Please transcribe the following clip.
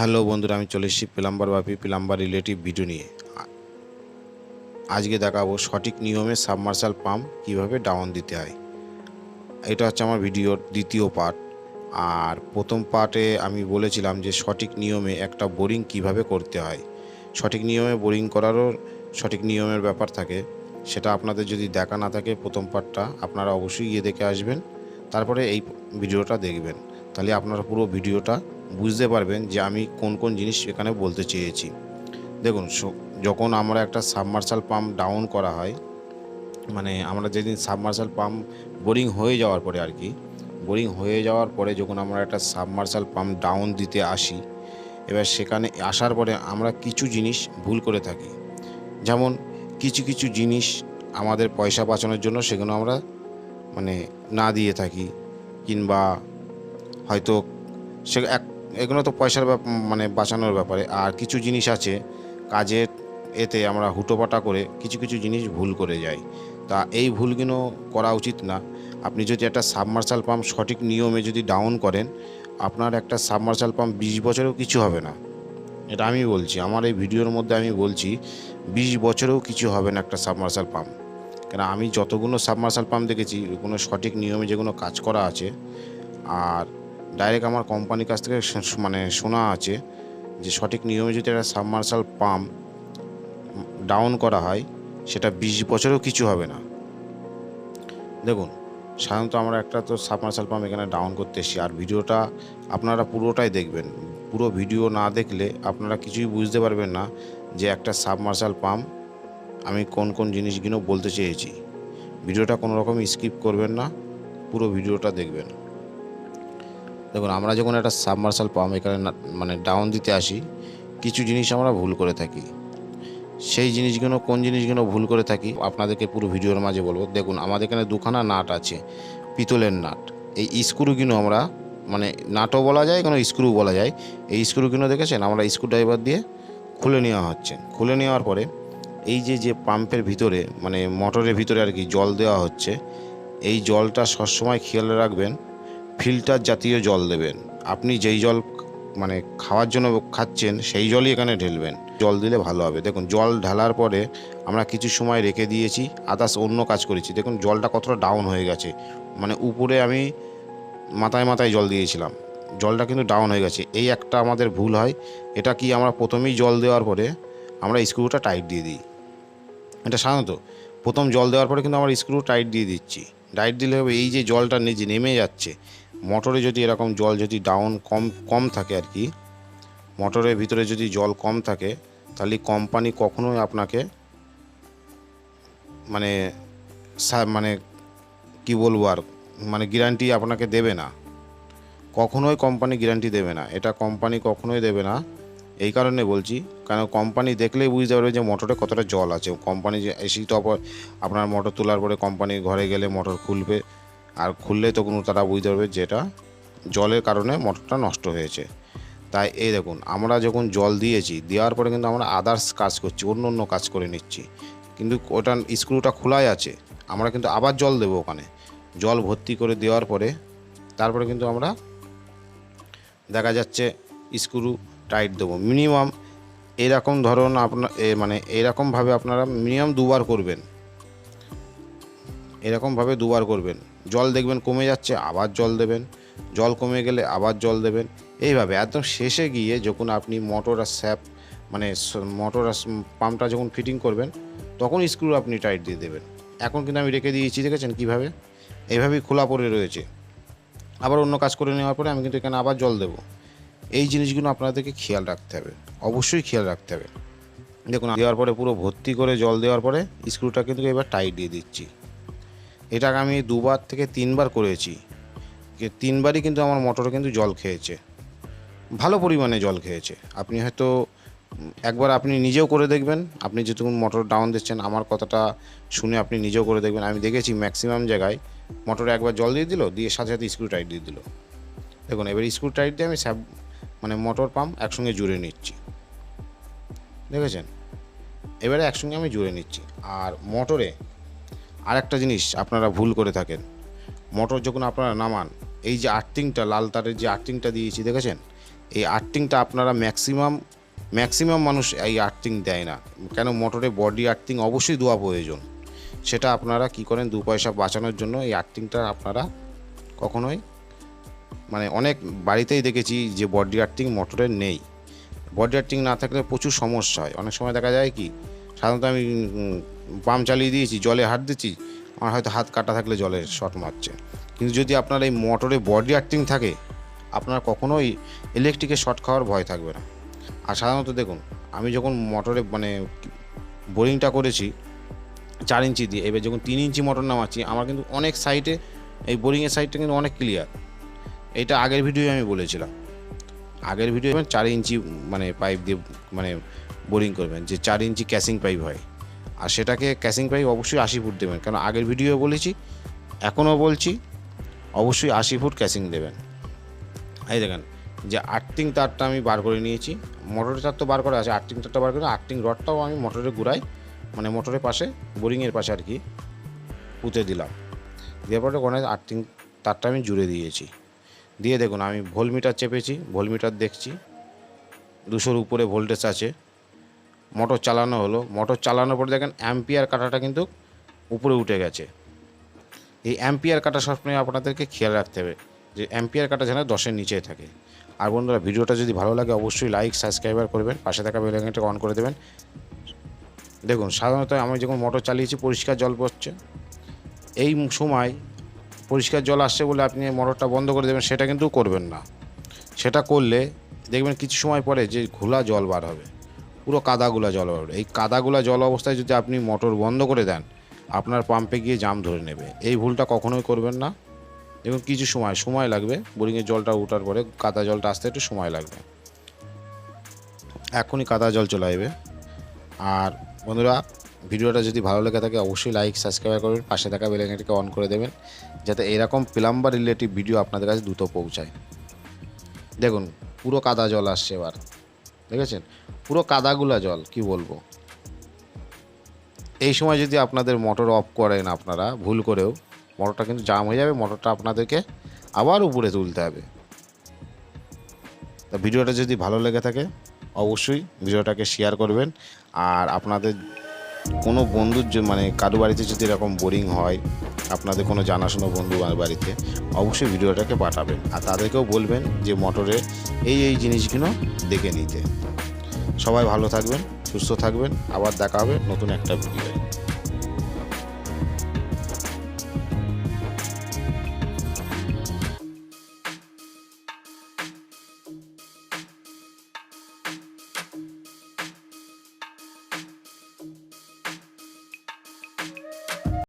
Hello বন্ধুরা, আমি চলে এসেছি plumber Bapi plumber relative video নিয়ে। আজকে দেখাবো সঠিক নিয়মে সাবমার্শাল পাম্প কীভাবে ডাউন দিতে হয়। এটা হচ্ছে আমার ভিডিওর দ্বিতীয় পার্ট। আর প্রথম পার্টে আমি বলেছিলাম যে সঠিক নিয়মে একটা বোরিং কীভাবে করতে হয়। সঠিক নিয়মে বোরিং করারও সঠিক নিয়মের ব্যাপার থাকে। সেটা আপনাদের যদি দেখা না থাকে প্রথম পার্টটা, আপনারা অবশ্যই গিয়ে দেখে আসবেন। তারপরে এই ভিডিওটা দেখবেন। তাহলে আপনারা পুরো ভিডিওটা বুঝতে পারবেন যে আমি কোন কোন জিনিস এখানে বলতে চেয়েছি। দেখুন যখন আমরা একটা সাবমার্শাল পাম্প ডাউন করা হয় মানে আমরা যেদিন সাবমার্শাল পাম্প বোরিং হয়ে যাওয়ার পরে আর কি, বোরিং হয়ে যাওয়ার পরে যখন আমরা একটা সাবমার্শাল পাম্প ডাউন দিতে আসি, এবার সেখানে আসার পরে আমরা কিছু জিনিস ভুল করে থাকি। যেমন কিছু কিছু জিনিস আমাদের পয়সা বাঁচানোর জন্য সেগুলো আমরা মানে না দিয়ে থাকি, কিংবা হয়তো সে এক এগুলো তো পয়সার মানে বাঁচানোর ব্যাপারে। আর কিছু জিনিস আছে, কাজের এতে আমরা হুটোপাটা করে কিছু কিছু জিনিস ভুল করে যাই। তা এই ভুলগুলো করা উচিত না। আপনি যদি একটা সাবমার্শাল পাম্প সঠিক নিয়মে যদি ডাউন করেন, আপনার একটা সাবমার্শাল পাম্প বিশ বছরেও কিছু হবে না। এটা আমি বলছি, আমার এই ভিডিওর মধ্যে আমি বলছি, বিশ বছরেও কিছু হবে না একটা সাবমার্শাল পাম্প। কেন, আমি যতগুলো সাবমার্শাল পাম্প দেখেছি, কোনো সঠিক নিয়মে যেগুলো কাজ করা আছে, আর ডাইরেক্ট আমার কোম্পানির কাছ থেকে মানে শোনা আছে যে সঠিক নিয়মে যদি একটা সাবমার্শাল পাম্প ডাউন করা হয়, সেটা বিশ বছরেও কিছু হবে না। দেখুন, সাধারণত আমরা একটা তো সাবমার্শাল পাম্প এখানে ডাউন করতে এসেছি। আর ভিডিওটা আপনারা পুরোটাই দেখবেন। পুরো ভিডিও না দেখলে আপনারা কিছুই বুঝতে পারবেন না যে একটা সাবমার্শাল পাম্প আমি কোন কোন জিনিসগুলো বলতে চেয়েছি। ভিডিওটা কোনো রকম স্কিপ করবেন না, পুরো ভিডিওটা দেখবেন। দেখুন, আমরা যখন একটা সাবমার্শাল পাম্প এখানে মানে ডাউন দিতে আসি, কিছু জিনিস আমরা ভুল করে থাকি। সেই জিনিসগুলো, কোন জিনিসগুলো ভুল করে থাকি, আপনাদেরকে পুরো ভিডিওর মাঝে বলব। দেখুন, আমাদের এখানে দুখানা নাট আছে, পিতলের নাট। এই স্ক্রুগুলো আমরা মানে নাটও বলা যায়, কোনো স্ক্রু বলা যায়। এই স্ক্রুগুলো দেখেছেন? আমরা স্ক্রু ড্রাইভার দিয়ে খুলে নেওয়া হচ্ছে। খুলে নেওয়ার পরে, এই যে যে পাম্পের ভিতরে মানে মোটরের ভিতরে আর কি জল দেওয়া হচ্ছে, এই জলটা সবসময় খেয়াল রাখবেন ফিল্টার জাতীয় জল দেবেন। আপনি যেই জল মানে খাওয়ার জন্য খাচ্ছেন, সেই জলই এখানে ঢেলবেন। জল দিলে ভালো হবে। দেখুন, জল ঢালার পরে আমরা কিছু সময় রেখে দিয়েছি, আদার্স অন্য কাজ করেছি। দেখুন, জলটা কতটা ডাউন হয়ে গেছে। মানে উপরে আমি মাথায় মাথায় জল দিয়েছিলাম। জলটা কিন্তু ডাউন হয়ে গেছে। এই একটা আমাদের ভুল হয়। এটা কি আমরা প্রথমেই জল দেওয়ার পরে আমরা স্ক্রুটা টাইট দিয়ে দিই? এটা সাধারণত প্রথম জল দেওয়ার পরে কিন্তু আমরা স্ক্রু টাইট দিয়ে দিচ্ছি। টাইট দিলে হবে এই যে জলটা নিজে নেমে যাচ্ছে মোটরে যদি এরকম জল যদি ডাউন কম কম থাকে আর কি, মোটরের ভিতরে যদি জল কম থাকে, তাহলে কোম্পানি কখনোই আপনাকে মানে মানে কি বলব আর মানে গ্যারান্টি আপনাকে দেবে না। কখনোই কোম্পানি গ্যারান্টি দেবে না। এটা কোম্পানি কখনোই দেবে না। এই কারণে বলছি, কারণ কোম্পানি দেখলেই বুঝতে পারবে যে মোটরে কতটা জল আছে। কোম্পানি যে এসেই তো আপনার মোটর তোলার পরে কোম্পানির ঘরে গেলে মোটর খুলবে আর খুললেই তখন তারা বুঝতে পারবে যে এটা জলের কারণে মোটরটা নষ্ট হয়েছে। তাই এই দেখুন, আমরা যখন জল দিয়েছি, দেওয়ার পরে কিন্তু আমরা আদার্স কাজ করছি, অন্য অন্য কাজ করে নিচ্ছি। কিন্তু ওটা স্ক্রুটা খোলাই আছে, আমরা কিন্তু আবার জল দেবো ওখানে। জল ভর্তি করে দেওয়ার পরে, তারপরে কিন্তু আমরা দেখা যাচ্ছে স্ক্রু টাইট দেবো। মিনিমাম এরকম ধরুন আপনার মানে এরকমভাবে আপনারা মিনিমাম দুবার করবেন। এরকমভাবে দুবার করবেন। জল দেখবেন কমে যাচ্ছে, আবার জল দেবেন। জল কমে গেলে আবার জল দেবেন। এইভাবে একদম শেষে গিয়ে যখন আপনি মোটর আর স্যাপ মানে মোটর আর পাম্পটা যখন ফিটিং করবেন, তখন স্ক্রু আপনি টাইট দিয়ে দেবেন। এখন কিন্তু আমি রেখে দিয়েছি, দেখেছেন কীভাবে? এইভাবেই খোলা পড়ে রয়েছে। আবার অন্য কাজ করে নেওয়ার পরে আমি কিন্তু এখানে আবার জল দেবো। এই জিনিসগুলো আপনাদেরকে খেয়াল রাখতে হবে। অবশ্যই খেয়াল রাখতে হবে। দেখুন, দেওয়ার পরে পুরো ভর্তি করে জল দেওয়ার পরে স্ক্রুটা কিন্তু এবার টাইট দিয়ে দিচ্ছি। এটাকে আমি দুবার থেকে তিনবার করেছি। তিনবারই কিন্তু আমার মোটরে কিন্তু জল খেয়েছে। ভালো পরিমাণে জল খেয়েছে। আপনি হয়তো, একবার আপনি নিজেও করে দেখবেন। আপনি যেটুকুন মোটর ডাউন দিচ্ছেন, আমার কথাটা শুনে আপনি নিজেও করে দেখবেন। আমি দেখেছি ম্যাক্সিমাম জায়গায় মোটরে একবার জল দিয়ে দিল, দিয়ে সাথে সাথে স্ক্রু টাইট দিয়ে দিল। দেখুন, এবার স্ক্রু টাইট দিয়ে আমি স্যাব মানে মোটর পাম্প একসঙ্গে জুড়ে নিচ্ছি। দেখেছেন? এবারে একসঙ্গে আমি জুড়ে নিচ্ছি। আর মোটরে আরেকটা জিনিস আপনারা ভুল করে থাকেন। মোটর যখন আপনারা নামান, এই যে আর্থিংটা, লাল তারের যে আর্থিংটা দিয়েছি, দেখেছেন? এই আর্থিংটা আপনারা ম্যাক্সিমাম ম্যাক্সিমাম মানুষ এই আর্থিং দেয় না। কেন? মোটরে বডি আর্থিং অবশ্যই দেওয়া প্রয়োজন। সেটা আপনারা কি করেন? দু পয়সা বাঁচানোর জন্য এই আর্থিংটা আপনারা কখনোই মানে অনেক বাড়িতেই দেখেছি যে বডি আর্থিং মোটরের নেই। বডি আর্থিং না থাকলে প্রচুর সমস্যা হয়। অনেক সময় দেখা যায় কি সাধারণত আমি পাম্প চালিয়ে দিয়েছি, জলে হাত দিচ্ছি, আমার হয়তো হাত কাটা থাকলে জলের শট মারছে। কিন্তু যদি আপনার এই মোটরে বডি আর্থিং থাকে, আপনার কখনোই ইলেকট্রিকের শর্ট খাওয়ার ভয় থাকবে না। আর সাধারণত দেখুন, আমি যখন মোটরে মানে বোরিংটা করেছি, চার ইঞ্চি দিয়ে, এবার যখন তিন ইঞ্চি মোটর নামাচ্ছি, আমার কিন্তু অনেক সাইডে এই বোরিংয়ের সাইডটা কিন্তু অনেক ক্লিয়ার এটা আগের ভিডিওয়ে আমি বলেছিলাম। আগের ভিডিও চার ইঞ্চি মানে পাইপ দিয়ে মানে বোরিং করবেন, যে চার ইঞ্চি ক্যাসিং পাইপ হয়। আর সেটাকে ক্যাসিং পাইপ অবশ্যই আশি ফুট দেবেন, কারণ আগের ভিডিও বলেছি, এখনও বলছি, অবশ্যই আশি ফুট ক্যাসিং দেবেন। এই দেখেন, যে আর্থিং তারটা আমি বার করে নিয়েছি মোটরের তার তো বার করা আছে, আর্থিং তারটা বার করে, আর্থিং রডটাও আমি মোটরের গুড়াই মানে মোটরের পাশে, বোরিংয়ের পাশে আর কি, পুঁতে দিলাম। দেওয়ার পরে ওখানে আর্থিং তারটা আমি জুড়ে দিয়েছি। দিয়ে দেখুন, আমি ভোলমিটার চেপেছি, ভোলমিটার দেখছি, দুশোর উপরে ভোল্টেজ আছে। মোটর চালানো হলো। মোটর চালানোর পরে দেখেন অ্যাম্পিয়ার কাটাটা কিন্তু উপরে উঠে গেছে। এই অ্যাম্পিয়ার কাটা সবসময় আপনাদেরকে খেয়াল রাখতে হবে যে অ্যাম্পিয়ার কাটা যেন দশের নিচে থাকে। আর বন্ধুরা, ভিডিওটা যদি ভালো লাগে অবশ্যই লাইক সাবস্ক্রাইবার করবেন। পাশে থাকা বেলাইকনটা অন করে দেবেন। দেখুন, সাধারণত আমি যখন মোটর চালিয়েছি, পরিষ্কার জল পড়ছে। এই সময় পরিষ্কার জল আসছে বলে আপনি মোটরটা বন্ধ করে দেবেন, সেটা কিন্তু করবেন না। সেটা করলে দেখবেন কিছু সময় পরে যে ঘোলা জল বার হবে। পুরো কাদাগুলা জল এই কাদাগুলা জল অবস্থায় যদি আপনি মোটর বন্ধ করে দেন, আপনার পাম্পে গিয়ে জাম ধরে নেবে। এই ভুলটা কখনোই করবেন না। এবং কিছু সময় সময় লাগবে। বোরিংয়ের জলটা ওঠার পরে কাদা জলটা আসতে একটু সময় লাগবে। এখনই কাদা জল চলে আসবে। আর বন্ধুরা, ভিডিওটা যদি ভালো লেগে থাকে, অবশ্যই লাইক সাবস্ক্রাইব করবেন। পাশে থাকা বেলাইকনটিকে অন করে দেবেন, যাতে এরকম প্লাম্বার রিলেটিভ ভিডিও আপনাদের কাছে দ্রুত পৌঁছায়। দেখুন, পুরো কাদা জল আসছে এবার। দেখেছেন? পুরো কাদাগুলা জল, কি বলব? এই সময় যদি আপনাদের মোটর অফ করেন আপনারা, ভুল করেও মোটরটা কিন্তু জাম হয়ে যাবে মোটরটা আপনাদেরকে আবার উপরে তুলতে হবে। তা ভিডিওটা যদি ভালো লেগে থাকে, অবশ্যই ভিডিওটাকে শেয়ার করবেন, আর আপনাদের কোনো বন্ধুর মানে কারও বাড়িতে যদি এরকম বোরিং হয়, আপনাদের কোনো জানাশোনা বন্ধু বাড়িতে, অবশ্যই ভিডিওটাকে পাঠাবেন। আর তাদেরকেও বলবেন যে মোটরে এই এই জিনিসগুলো দেখে নিতে। সবাই ভালো থাকবেন, সুস্থ থাকবেন। আবার দেখা হবে নতুন একটা ভিডিও